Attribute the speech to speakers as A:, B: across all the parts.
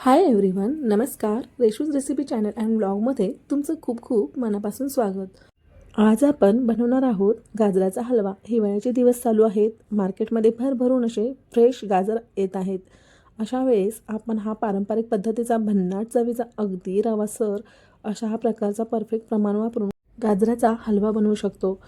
A: Hi everyone नमस्कार. Reshu's recipe channel and ब्लॉगमध्ये तुमचं खूप खूप मनापासून स्वागत. आज आपण बनवणार आहोत गाजराचा हलवा. हिवाळ्याचे दिवस चालू आहेत. मार्केटमध्ये भरभरून असे फ्रेश गाजर येत आहेत. अशा वेळेस आपण हा पारंपरिक पद्धतीचा भन्नाट चवीचा अगदी रवासर अशा हा प्रकारचा परफेक्ट प्रमाण वापरून गाजराचा हलवा बनवू शकतो.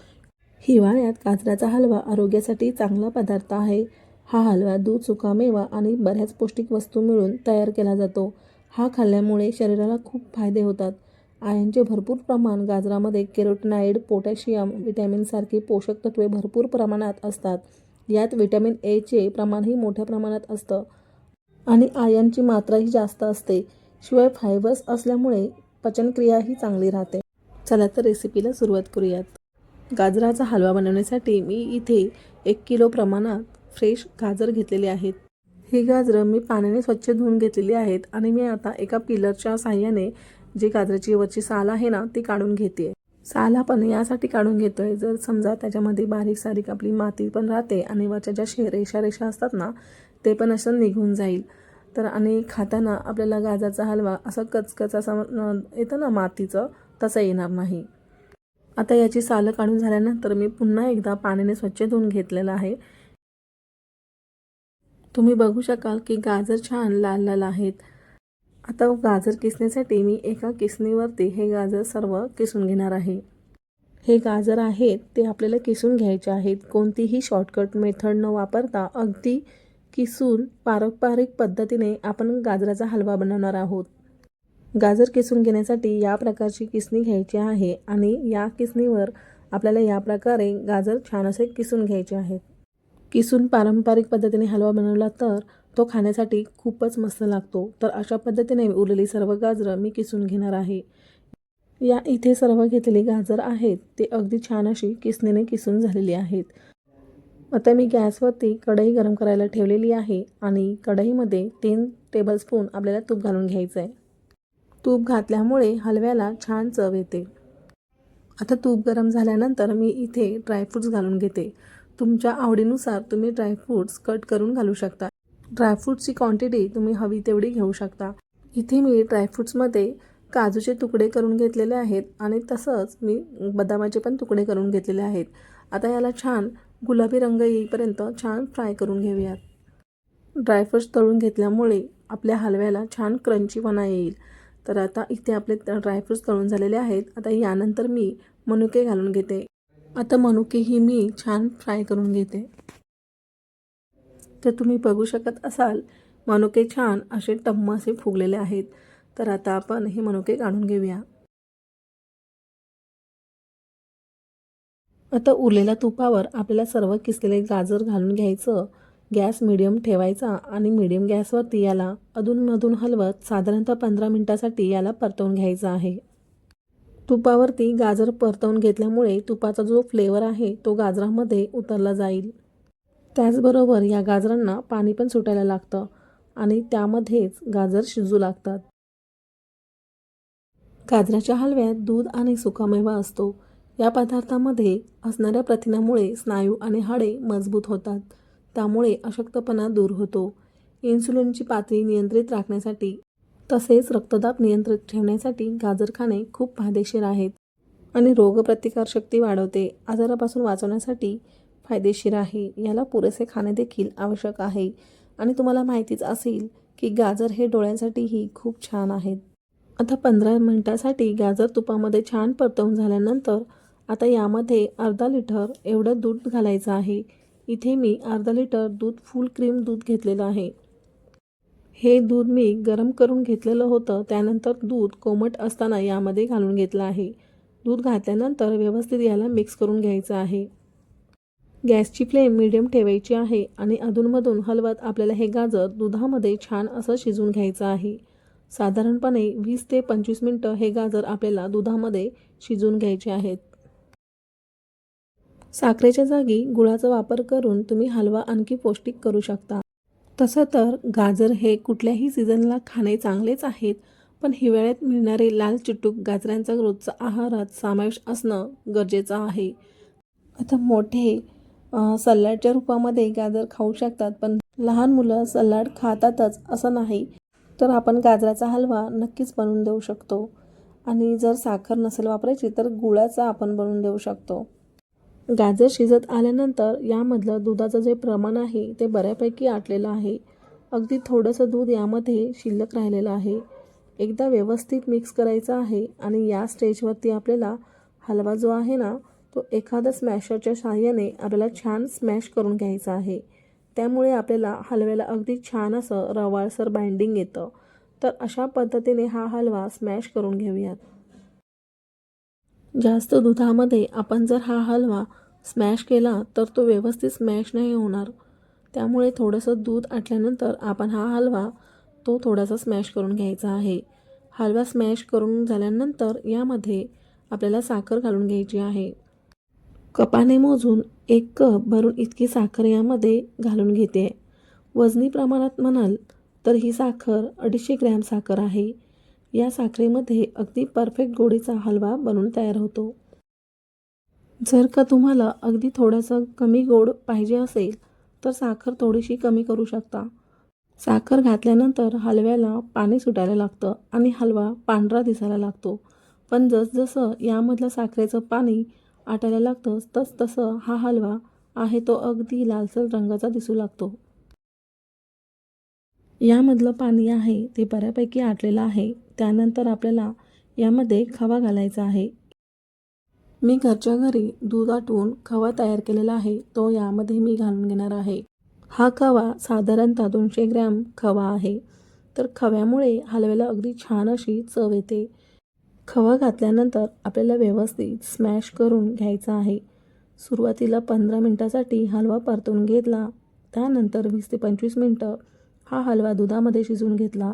A: हिवाळ्यात गाजराचा हलवा आरोग्यासाठी चांगला पदार्थ आहे. हा हलवा दूध सुकामेवा आणि बऱ्याच पौष्टिक वस्तू मिळून तयार केला जातो. हा खाल्ल्यामुळे शरीराला खूप फायदे होतात. आयनचे भरपूर प्रमाण गाजरामध्ये केरोटनाईड पोटॅशियम विटॅमिनसारखी पोषक तत्वे भरपूर प्रमाणात असतात. यात विटॅमिन एचे प्रमाणही मोठ्या प्रमाणात असतं आणि आयनची मात्राही जास्त असते. शिवाय फायबर्स असल्यामुळे पचनक्रियाही चांगली राहते. चला तर रेसिपीला सुरुवात करूयात. गाजराचा हलवा बनवण्यासाठी मी इथे एक किलो प्रमाणात फ्रेश गाजर घेतलेले आहेत. ही गाजरं मी पाण्याने स्वच्छ धुवून घेतलेली आहेत आणि मी आता एका पिलरच्या साह्याने जी गाजराची वरची साल आहे ना ती काढून घेते साल आपण यासाठी काढून घेतोय. जर समजा त्याच्यामध्ये बारीक सारीक आपली माती पण राहते आणि वरच्या ज्या शे रेषा रेषा असतात ना ते पण असं निघून जाईल. तर आणि खाताना आपल्याला गाजराचा हलवा असं कचकच असं येतं ना मातीचं तसं येणार नाही. आता याची सालं काढून झाल्यानंतर मी पुन्हा एकदा पाण्याने स्वच्छ धुवून घेतलेलं आहे. तुम्ही बघू शकाल की गाजर छान लाल लाल आहेत. आता गाजर किसण्यासाठी मी एका किसणीवरती हे गाजर सर्व किसून घेणार आहे. हे गाजर आहेत ते आपल्याला किसून घ्यायचे आहेत. कोणतीही शॉर्टकट मेथड न वापरता अगदी किसून पारंपरिक पद्धतीने आपण गाजराचा हलवा बनवणार आहोत. गाजर किसून घेण्यासाठी या प्रकारची किसणी घ्यायची आहे आणि या किसणीवर आपल्याला या प्रकारे गाजर छान असे किसून घ्यायचे आहेत. किसून पारंपरिक पद्धतीने हलवा बनवला तर तो खाण्यासाठी खूपच मस्त लागतो. तर अशा पद्धतीने उरलेली सर्व गाजरं मी किसून घेणार आहे. या इथे सर्व घेतलेली गाजर आहेत ते अगदी छान अशी किसणीने किसून झालेली आहेत. आता मी गॅसवरती कढई गरम करायला ठेवलेली आहे आणि कढईमध्ये तीन टेबलस्पून आपल्याला तूप घालून घ्यायचं आहे तूप घातल्यामुळे हलव्याला छान चव येते. आता तूप गरम झाल्यानंतर मी इथे ड्रायफ्रूट्स घालून घेते. तुमच्या आवडीनुसार तुम्ही ड्रायफ्रूट्स कट करून घालू शकता. ड्रायफ्रूट्सची क्वांटिटी तुम्ही हवी तेवढी घेऊ शकता. इथे मी ड्रायफ्रूट्समध्ये काजूचे तुकडे करून घेतलेले आहेत आणि तसंच मी बदामाचे पण तुकडे करून घेतलेले आहेत. आता याला छान गुलाबी रंग येईपर्यंत छान फ्राय करून घेऊयात. ड्रायफ्रूट्स तळून घेतल्यामुळे आपल्या हलव्याला छान क्रंचीपणा येईल. तर आता इथे आपले ड्रायफ्रूट्स तळून झालेले आहेत. आता यानंतर मी मनुके घालून घेते. आता मनुकेही मी छान फ्राय करून घेते. तर तुम्ही बघू शकत असाल मनुके छान असे टम्म असे फुगलेले आहेत. तर आता आपण हे मनुके काढून घेऊया. आता उरलेल्या तुपावर आपल्याला सर्व किसलेले गाजर घालून घ्यायचं. गॅस मिडियम ठेवायचा आणि मिडियम गॅसवरती याला अधूनमधून हलवत साधारणतः पंधरा मिनटासाठी याला परतवून घ्यायचं आहे. तुपावरती गाजर परतवून घेतल्यामुळे तुपाचा जो फ्लेवर आहे तो गाजरामध्ये उतरला जाईल. त्याचबरोबर या गाजरांना पाणी पण सुटायला लागतं आणि त्यामध्येच गाजर शिजू लागतात. गाजराच्या हलव्यात दूध आणि सुकामेवा असतो. या पदार्थामध्ये असणाऱ्या प्रथिनामुळे स्नायू आणि हाडे मजबूत होतात. त्यामुळे अशक्तपणा दूर होतो. इन्सुलिनची पातळी नियंत्रित राखण्यासाठी तसेच रक्तदाब नियंत्रित ठेवण्यासाठी गाजर खाणे खूप फायदेशीर आहेत आणि रोगप्रतिकारशक्ती वाढवते. आजारापासून वाचवण्यासाठी फायदेशीर आहे. याला पुरेसे खाणे देखील आवश्यक आहे. आणि तुम्हाला माहितीच असेल की गाजर हे डोळ्यांसाठीही खूप छान आहेत. आता पंधरा मिनटासाठी गाजर तुपामध्ये छान परतवून झाल्यानंतर आता यामध्ये अर्धा लिटर एवढं दूध घालायचं आहे. इथे मी अर्धा लिटर दूध फुल क्रीम दूध घेतलेलं आहे. हे दूध मी गरम करून घेतलेलं होतं. त्यानंतर दूध कोमट असताना यामध्ये घालून घेतलं आहे. दूध घातल्यानंतर व्यवस्थित याला मिक्स करून घ्यायचं आहे. गॅसची फ्लेम मिडियम ठेवायची आहे आणि अधूनमधून हलवत आपल्याला हे गाजर दुधामध्ये छान असं शिजून घ्यायचं आहे. साधारणपणे वीस ते पंचवीस मिनटं हे गाजर आपल्याला दुधामध्ये शिजून घ्यायचे आहेत. साखरेच्या जागी गुळाचा वापर करून तुम्ही हलवा आणखी पौष्टिक करू शकता. तसं तर गाजर हे कुठल्याही सीझनला खाणे चांगलेच आहेत पण हिवाळ्यात मिळणारे लाल चिटूक गाजरांचा रोजचा आहारात समावेश असणं गरजेचं आहे. आता मोठे सल्लाडच्या सलाडच्या रूपामध्ये गाजर खाऊ शकतात पण लहान मुलं सलाड खातातच असं नाही तर आपण गाजराचा हलवा नक्कीच बनवून देऊ शकतो. आणि जर साखर नसेल वापरायची तर गुळाचा आपण बनवून देऊ शकतो. गाजर शिजत आल्यानंतर यामधलं दुधाचं जे प्रमाण आहे ते बऱ्यापैकी आटलेलं आहे. अगदी थोडंसं दूध यामध्ये शिल्लक राहिलेलं आहे. एकदा व्यवस्थित मिक्स करायचं आहे आणि या स्टेजवरती आपल्याला हलवा जो आहे ना तो एखाद्या स्मॅशरच्या साहाय्याने आपल्याला छान स्मॅश करून घ्यायचा आहे. त्यामुळे आपल्याला हलव्याला अगदी छान असं रवाळसर बाइंडिंग येतं. तर अशा पद्धतीने हा हलवा स्मॅश करून घेऊयात. जास्त दुधामध्ये आपण जर हा हलवा स्मॅश केला तर तो व्यवस्थित स्मॅश नाही होणार. त्यामुळे थोडंसं दूध आटल्यानंतर आपण हा हलवा तो थोडासा स्मॅश करून घ्यायचा आहे. हलवा स्मॅश करून झाल्यानंतर यामध्ये आपल्याला साखर घालून घ्यायची आहे. कपाने मोजून एक कप भरून इतकी साखर यामध्ये घालून घेते. वजनी प्रमाणात म्हणाल तर ही साखर अडीचशे ग्रॅम साखर आहे. या साखरेमध्ये अगदी परफेक्ट गोडीचा हलवा बनून तयार होतो. जर का तुम्हाला अगदी थोडंसं कमी गोड पाहिजे असेल तर साखर थोडीशी कमी करू शकता. साखर घातल्यानंतर हलव्याला पाणी सुटायला लागतं आणि हलवा पांढरा दिसायला लागतो. पण जसजसं यामधलं साखरेचं पाणी आटायला लागतं तसतसं हा हलवा आहे तो अगदी लालसर रंगाचा दिसू लागतो. यामधलं पाणी आहे ते बऱ्यापैकी आटलेलं आहे. त्यानंतर आपल्याला यामध्ये खवा घालायचा आहे. मी घरच्या घरी दूध आटवून खवा तयार केलेला आहे तो यामध्ये मी घालून घेणार आहे. हा खवा साधारणतः दोनशे ग्रॅम खवा आहे. तर खव्यामुळे हलव्याला अगदी छान अशी चव येते. खवा घातल्यानंतर आपल्याला व्यवस्थित स्मॅश करून घ्यायचा आहे. सुरुवातीला पंधरा मिनटासाठी हलवा परतून घेतला त्यानंतर वीस ते पंचवीस मिनटं हा हलवा दुधामध्ये शिजवून घेतला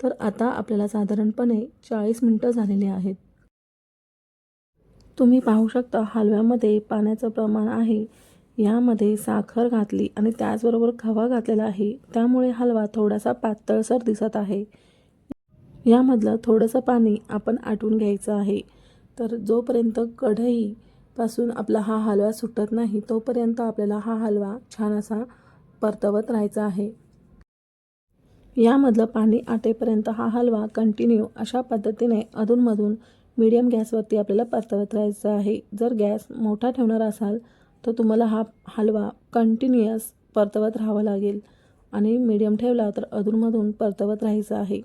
A: तर आता आपल्याला साधारणपणे चाळीस मिनटं झालेली आहेत. तुम्ही पाहू शकता हलव्यामध्ये पाण्याचं प्रमाण आहे. यामध्ये साखर घातली आणि त्याचबरोबर खवा घातलेला आहे. त्यामुळे हलवा थोडासा पातळसर दिसत आहे. यामधलं थोडंसं पाणी आपण आटून घ्यायचं आहे. तर जोपर्यंत कढईपासून आपला हा हलवा सुटत नाही तोपर्यंत आपल्याला हा हलवा छान असा परतवत राहायचा आहे. यामधलं पाणी आटेपर्यंत हा हलवा कंटिन्यू अशा पद्धतीने अधूनमधून मीडियम गॅसवरती आपल्याला परतवत राहायचं आहे. जर गॅस मोठा ठेवणार असाल तर तुम्हाला हा हलवा कंटिन्युअस परतवत राहावं लागेल आणि मीडियम ठेवला तर अधूनमधून परतवत राहायचं आहे.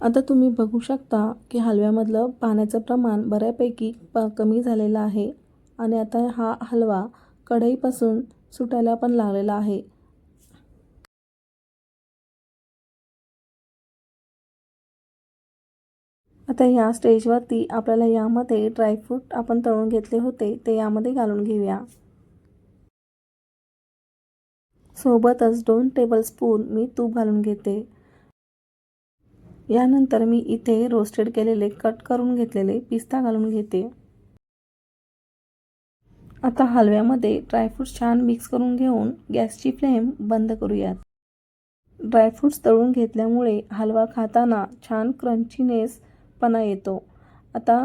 A: आता तुम्ही बघू शकता की हलव्यामधलं पाण्याचं प्रमाण बऱ्यापैकी प कमी झालेलं आहे आणि आता हा हलवा कढईपासून सुटायला पण लागलेला आहे. आता या स्टेजवरती आपल्याला यामध्ये ड्रायफ्रूट आपण तळून घेतले होते ते यामध्ये घालून घेऊया. सोबतच दोन टेबलस्पून मी तूप घालून घेते. यानंतर मी इथे रोस्टेड केलेले कट करून घेतलेले पिस्ता घालून घेते. आता हलव्यामध्ये ड्रायफ्रूट्स छान मिक्स करून घेऊन गॅसची फ्लेम बंद करूयात. ड्रायफ्रूट्स तळून घेतल्यामुळे हलवा खाताना छान क्रंचीनेस पणा येतो. आता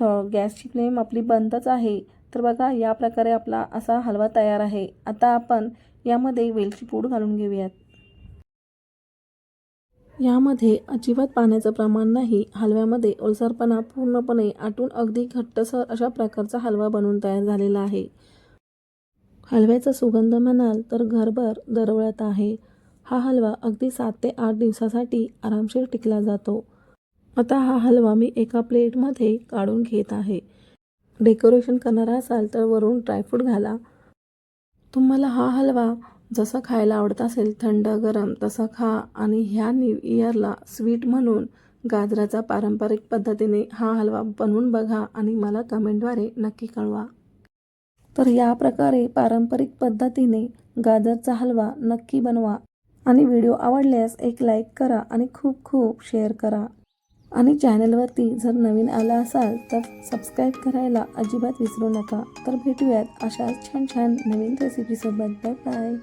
A: थ गॅसची फ्लेम आपली बंदच आहे. तर बघा या प्रकारे आपला असा हलवा तयार आहे. आता आपण यामध्ये वेलची पूड घालून घेऊयात. यामध्ये अजिबात पाण्याचं प्रमाण नाही. हलव्यामध्ये ओलसरपणा पूर्णपणे आटून अगदी घट्टसर अशा प्रकारचा हलवा बनवून तयार झालेला आहे. हलव्याचा सुगंध म्हणाल तर घरभर दरवळत आहे. हा हलवा अगदी सात ते आठ दिवसासाठी आरामशीर टिकला जातो. आता हा हलवा मी एका प्लेटमध्ये काढून घेत आहे. डेकोरेशन करणार असाल तर वरून ड्रायफ्रूट घाला. तुम्हाला हा हलवा जसा खायला आवडत असेल थंड गरम तसा खा आणि ह्या न्यू इयरला स्वीट म्हणून गाजराचा पारंपरिक पद्धतीने हा हलवा बनवून बघा आणि मला कमेंटद्वारे नक्की कळवा. तर या प्रकारे पारंपरिक पद्धतीने गाजरचा हलवा नक्की बनवा आणि व्हिडिओ आवडल्यास एक लाईक करा आणि खूप खूप शेअर करा. आणि चॅनलवरती जर नवीन आला असाल तर सबस्क्राईब करायला अजिबात विसरू नका. तर भेटूयात अशाच छान छान नवीन रेसिपीसोबत बाय बाय